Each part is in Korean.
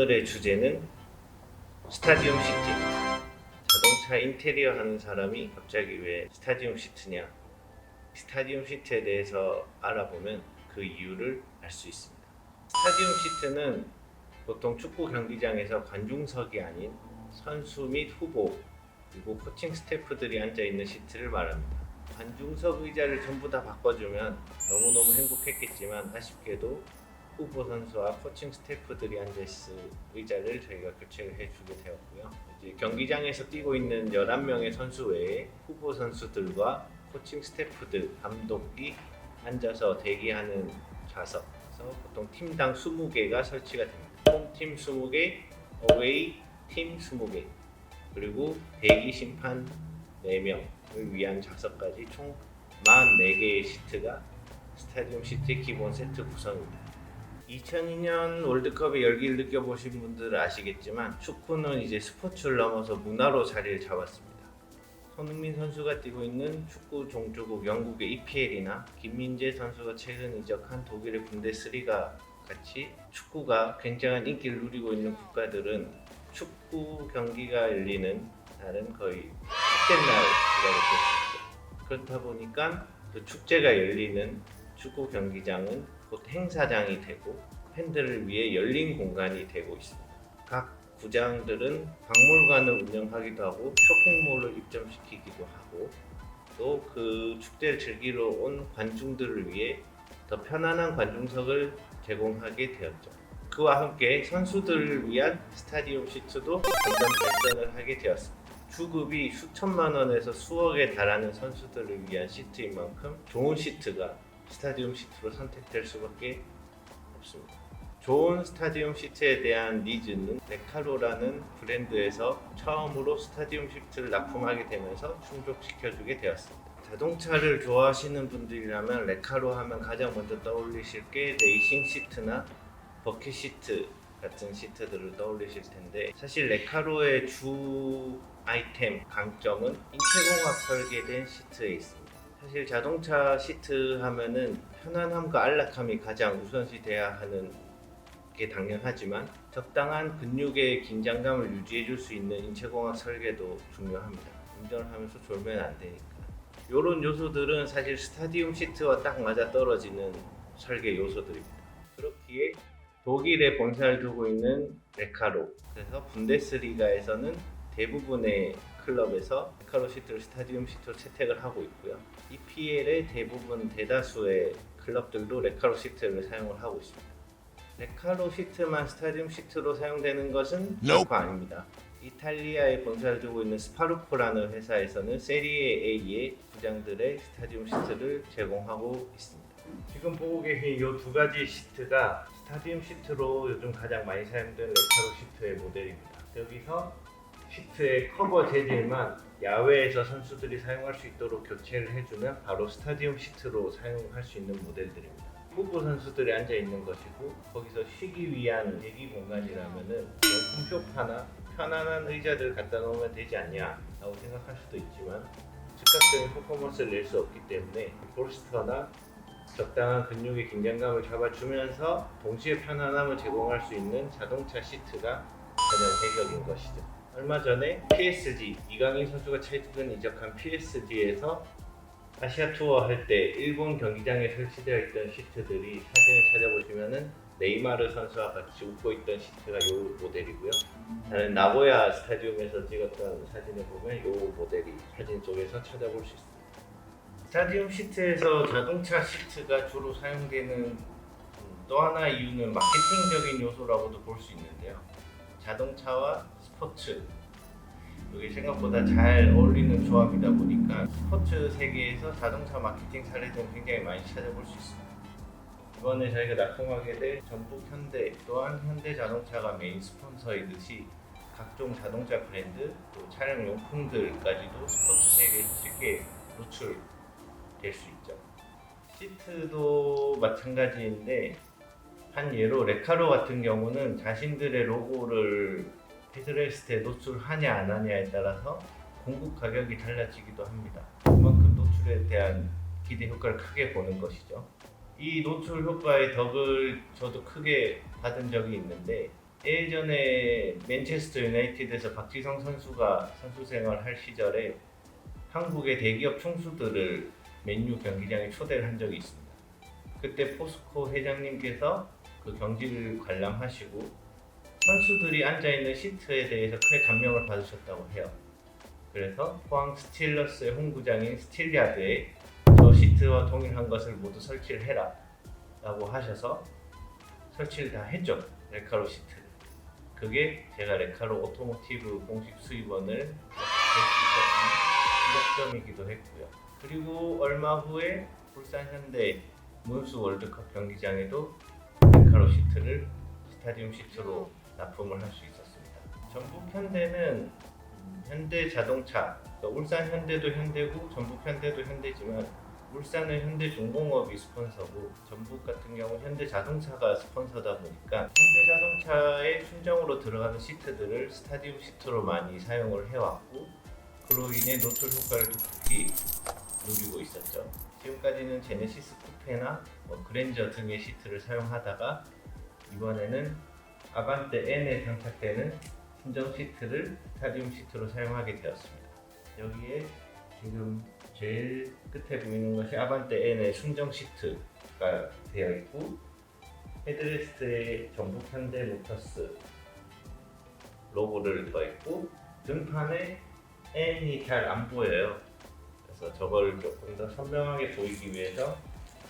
오늘의 주제는 스타디움 시트. 자동차 인테리어 하는 사람이 갑자기 왜 스타디움 시트냐? 스타디움 시트에 대해서 알아보면 그 이유를 알 수 있습니다. 스타디움 시트는 보통 축구 경기장에서 관중석이 아닌 선수 및 후보 그리고 코칭 스태프들이 앉아 있는 시트를 말합니다. 관중석 의자를 전부 다 바꿔주면 너무너무 행복했겠지만 아쉽게도 후보 선수와 코칭 스태프들이 앉아있을 의자를 저희가 교체를 해주게 되었고요. 이제 경기장에서 뛰고 있는 11명의 선수 외에 후보 선수들과 코칭 스태프들, 감독이 앉아서 대기하는 좌석에서 보통 팀당 20개가 설치가 됩니다. 홈팀 20개, 어웨이 팀 20개, 그리고 대기 심판 4명을 위한 좌석까지 총 44개의 시트가 스타디움 시트의 기본 세트 구성입니다. 2002년 월드컵의 열기를 느껴보신 분들은 아시겠지만 축구는 이제 스포츠를 넘어서 문화로 자리를 잡았습니다. 손흥민 선수가 뛰고 있는 축구 종주국 영국의 EPL이나 김민재 선수가 최근 이적한 독일의 분데스리가 같이 축구가 굉장한 인기를 누리고 있는 국가들은 축구 경기가 열리는 날은 거의 축제 날이라고 볼수 있죠. 그렇다 보니까 그 축제가 열리는 축구 경기장은 곧 행사장이 되고 팬들을 위해 열린 공간이 되고 있습니다. 각 구장들은 박물관을 운영하기도 하고 쇼핑몰을 입점시키기도 하고 또 그 축제를 즐기러 온 관중들을 위해 더 편안한 관중석을 제공하게 되었죠. 그와 함께 선수들을 위한 스타디움 시트도 점점 발전을 하게 되었습니다. 주급이 수천만 원에서 수억에 달하는 선수들을 위한 시트인 만큼 좋은 시트가 스타디움 시트로 선택될 수밖에 없습니다. 좋은 스타디움 시트에 대한 니즈는 레카로라는 브랜드에서 처음으로 스타디움 시트를 납품하게 되면서 충족시켜주게 되었습니다. 자동차를 좋아하시는 분들이라면 레카로 하면 가장 먼저 떠올리실 게 레이싱 시트나 버킷 시트 같은 시트들을 떠올리실 텐데 사실 레카로의 주 아이템 강점은 인체공학 설계된 시트에 있습니다. 사실 자동차 시트 하면은 편안함과 안락함이 가장 우선시 돼야 하는 게 당연하지만 적당한 근육의 긴장감을 유지해 줄 수 있는 인체공학 설계도 중요합니다. 운전을 하면서 졸면 안 되니까. 이런 요소들은 사실 스타디움 시트와 딱 맞아 떨어지는 설계 요소들입니다. 그렇기에 독일에 본사를 두고 있는 레카로 그래서 분데스리가에서는 대부분의 클럽에서 레카로 시트를 스타디움 시트로 채택을 하고 있고요. EPL의 대부분 대다수의 클럽들도 레카로 시트를 사용을 하고 있습니다. 레카로 시트만 스타디움 시트로 사용되는 것은 결코 아닙니다. 이탈리아에 본사를 두고 있는 스파루코라는 회사에서는 세리에 A의 구장들의 스타디움 시트를 제공하고 있습니다. 지금 보고 계신 이 두 가지 시트가 스타디움 시트로 요즘 가장 많이 사용되는 레카로 시트의 모델입니다. 여기서 시트의 커버 재질만 야외에서 선수들이 사용할 수 있도록 교체를 해주면 바로 스타디움 시트로 사용할 수 있는 모델들입니다. 후보 선수들이 앉아 있는 것이고 거기서 쉬기 위한 대기 공간이라면은 명품 소파나 편안한 의자들 갖다 놓으면 되지 않냐라고 생각할 수도 있지만 즉각적인 퍼포먼스를 낼 수 없기 때문에 볼스터나 적당한 근육의 긴장감을 잡아주면서 동시에 편안함을 제공할 수 있는 자동차 시트가 가장 해결인 것이죠. 얼마 전에 PSG 이강인 선수가 최근 이적한 PSG에서 아시아 투어 할 때 일본 경기장에 설치되어 있던 시트들이 사진을 찾아보시면은 네이마르 선수와 같이 웃고 있던 시트가 이 모델이고요. 저는 나고야 스타디움에서 찍었던 사진을 보면 이 모델이 사진 속에서 찾아볼 수 있습니다. 스타디움 시트에서 자동차 시트가 주로 사용되는 음, 또 하나 이유는 마케팅적인 요소라고도 볼 수 있는데요. 자동차와 스포츠 이게 생각보다 잘 어울리는 조합이다 보니까 스포츠 세계에서 자동차 마케팅 사례들은 굉장히 많이 찾아볼 수 있습니다. 이번에 저희가 납품하게 될 전북 현대 또한 현대 자동차가 메인 스폰서이듯이 각종 자동차 브랜드 또 차량 용품들까지도 스포츠 세계에서 쉽게 노출될 수 있죠. 시트도 마찬가지인데 한 예로 레카로 같은 경우는 자신들의 로고를 헤드레스트에 노출하냐 안 하냐에 따라서 공급 가격이 달라지기도 합니다. 그만큼 노출에 대한 기대 효과를 크게 보는 것이죠. 이 노출 효과의 덕을 저도 크게 받은 적이 있는데 예전에 맨체스터 유나이티드에서 박지성 선수가 선수 생활할 시절에 한국의 대기업 총수들을 맨유 경기장에 초대를 한 적이 있습니다. 그때 포스코 회장님께서 그 경기를 관람하시고 선수들이 앉아 있는 시트에 대해서 크게 감명을 받으셨다고 해요. 그래서 포항 스틸러스의 홈구장인 스틸야드에 저 시트와 동일한 것을 모두 설치를 해라 라고 하셔서 설치를 다 했죠 레카로 시트를 그게 제가 레카로 오토모티브 공식 수입원을 낼수 있었던 시작점이기도 했고요 그리고 얼마 후에 울산 현대 문수 월드컵 경기장에도 레카로 시트를 스타디움 시트로 납품을 할 수 있었습니다 전북 현대는 음, 현대 자동차 그러니까 울산 현대도 현대고 전북 현대도 현대지만 울산은 현대 중공업이 스폰서고 전북 같은 경우 현대 자동차가 스폰서다 보니까 현대 자동차의 순정으로 들어가는 시트들을 스타디움 시트로 많이 사용을 해왔고 그로 인해 노출 효과를 두껍게 누리고 있었죠. 지금까지는 제네시스 쿠페나 뭐 그랜저 등의 시트를 사용하다가 이번에는 아반떼 N에 장착되는 순정 시트를 스타디움 시트로 사용하게 되었습니다. 여기에 지금 제일 끝에 보이는 것이 아반떼 N의 순정 시트가 되어 있고 헤드레스트에 전북 현대 모터스 로고를 넣어 있고 등판에 N이 잘 안 보여요. 그래서 저걸 조금 더 선명하게 보이기 위해서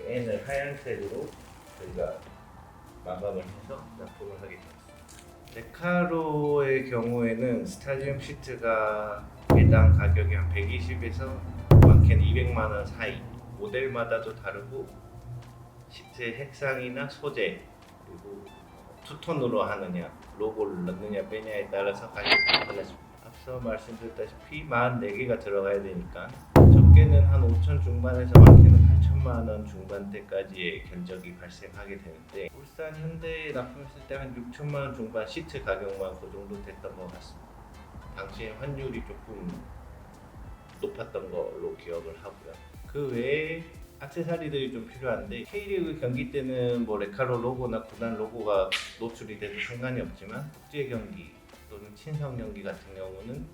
N을 하얀색으로 저희가 마감을 해서 납품을 하게 되었습니다. 레카로의 경우에는 스타디움 시트가 개당 가격이 한 120에서 많게는 200만 원 사이 모델마다도 다르고 시트의 색상이나 소재 그리고 투톤으로 하느냐 로고를 넣느냐 빼냐에 따라서 가격이 달라집니다 앞서 말씀드렸다시피 44개가 들어가야 되니까 적게는 한 5천 중반에서 많게는 8천만 원 중반대까지의 견적이 발생하게 되는데 울산 현대에 납품했을 때 한 6천만 원 중반 시트 가격만 그 정도 됐던 것 같습니다 당시에 환율이 조금 높았던 걸로 기억을 하고요. 그 외에 액세서리들이 좀 필요한데 K리그 경기 때는 뭐 레카로 로고나 구단 로고가 노출이 돼도 상관이 없지만 국제 경기 또는 친선 경기 같은 경우는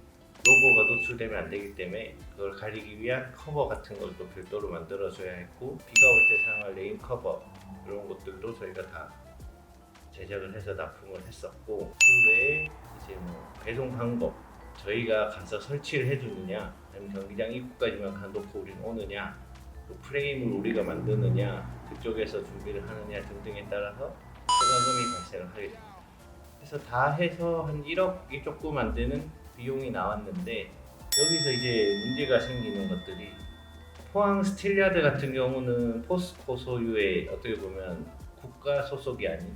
로고가 노출되면 안 되기 때문에 그걸 가리기 위한 커버 같은 것도 별도로 만들어줘야 했고 비가 올 때 사용할 레인 커버 이런 것들도 저희가 다 제작을 해서 납품을 했었고 그 외에 이제 뭐 배송 방법 저희가 가서 설치를 해주느냐 아니면 경기장 입구까지만 가놓고 우리는 오느냐 그 프레임을 우리가 만드느냐 그쪽에서 준비를 하느냐 등등에 따라서 부가금이 발생을 하게 됩니다. 그래서 다 해서 한 1억이 조금 안 되는 비용이 나왔는데 여기서 이제 문제가 생기는 것들이 포항 스틸야드 같은 경우는 포스코 소유의 어떻게 보면 국가 소속이 아닌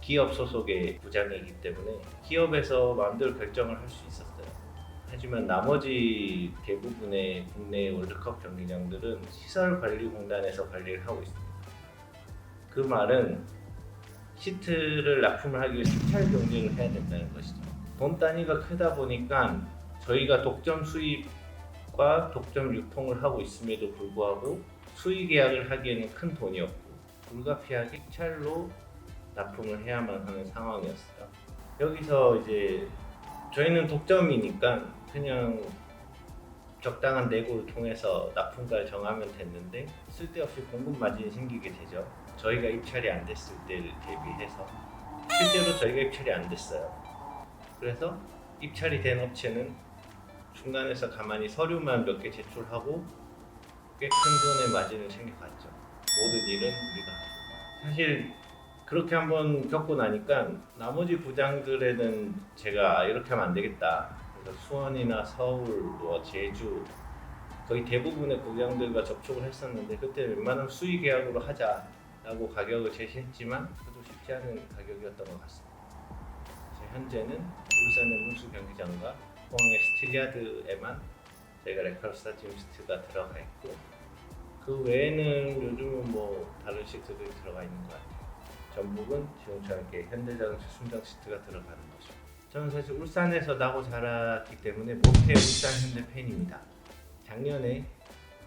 기업 소속의 부장이기 때문에 기업에서 마음대로 결정을 할 수 있었어요. 하지만 나머지 대부분의 국내 월드컵 경기장들은 시설관리공단에서 관리를 하고 있습니다. 그 말은 시트를 납품을 하기 위해 수찰 경쟁을 해야 된다는 것이죠. 돈 단위가 크다 보니까 저희가 독점 수입과 독점 유통을 하고 있음에도 불구하고 수의 계약을 하기에는 큰 돈이 없고 불가피하게 수찰로 납품을 해야만 하는 상황이었어요. 여기서 이제 저희는 독점이니까 그냥 적당한 내고를 통해서 납품가를 정하면 됐는데 쓸데없이 공급 마진이 생기게 되죠. 저희가 입찰이 안 됐을 때를 대비해서 실제로 저희가 입찰이 안 됐어요. 그래서 입찰이 된 업체는 중간에서 가만히 서류만 몇 개 제출하고 꽤 큰 돈의 마진을 챙겨갔죠. 모든 일은 우리가. 사실 그렇게 한번 겪고 나니까 나머지 부장들에는 제가 아, 이렇게 하면 안 되겠다. 그래서 수원이나 서울, 뭐 제주 거의 대부분의 부장들과 접촉을 했었는데 그때 웬만하면 수의 계약으로 하자라고 가격을 제시했지만 그래도 쉽지 않은 가격이었던 것 같습니다. 현재는 울산의 문수 경기장과 포항의 스틸리아드에만 저희가 레카로 스타디움 시트가 들어가 있고 그 외에는 요즘은 뭐 다른 시트들이 들어가 있는 것 같아요. 전북은 지금처럼 이렇게 현대자동차 순정 시트가 들어가는 거죠. 저는 사실 울산에서 나고 자랐기 때문에 모태 울산 현대 팬입니다. 작년에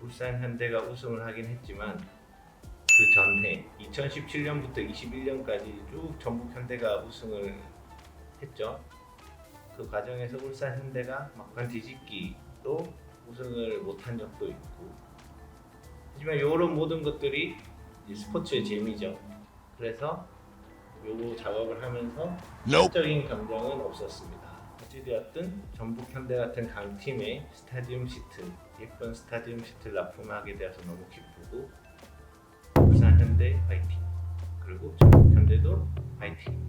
울산 현대가 우승을 하긴 했지만 그 전해 2017년부터 21년까지 쭉 전북 현대가 우승을 했죠. 그 과정에서 울산 현대가 막판 뒤집기 또 우승을 못한 적도 있고 하지만 이런 모든 것들이 이 스포츠의 재미죠. 그래서 요 작업을 하면서 사적인 감정은 없었습니다. 어찌되었든 전북 현대 같은 강팀의 스타디움 시트, 예쁜 스타디움 시트를 납품하게 되어서 너무 기쁘고 울산 현대 파이팅 그리고 전북 현대도 파이팅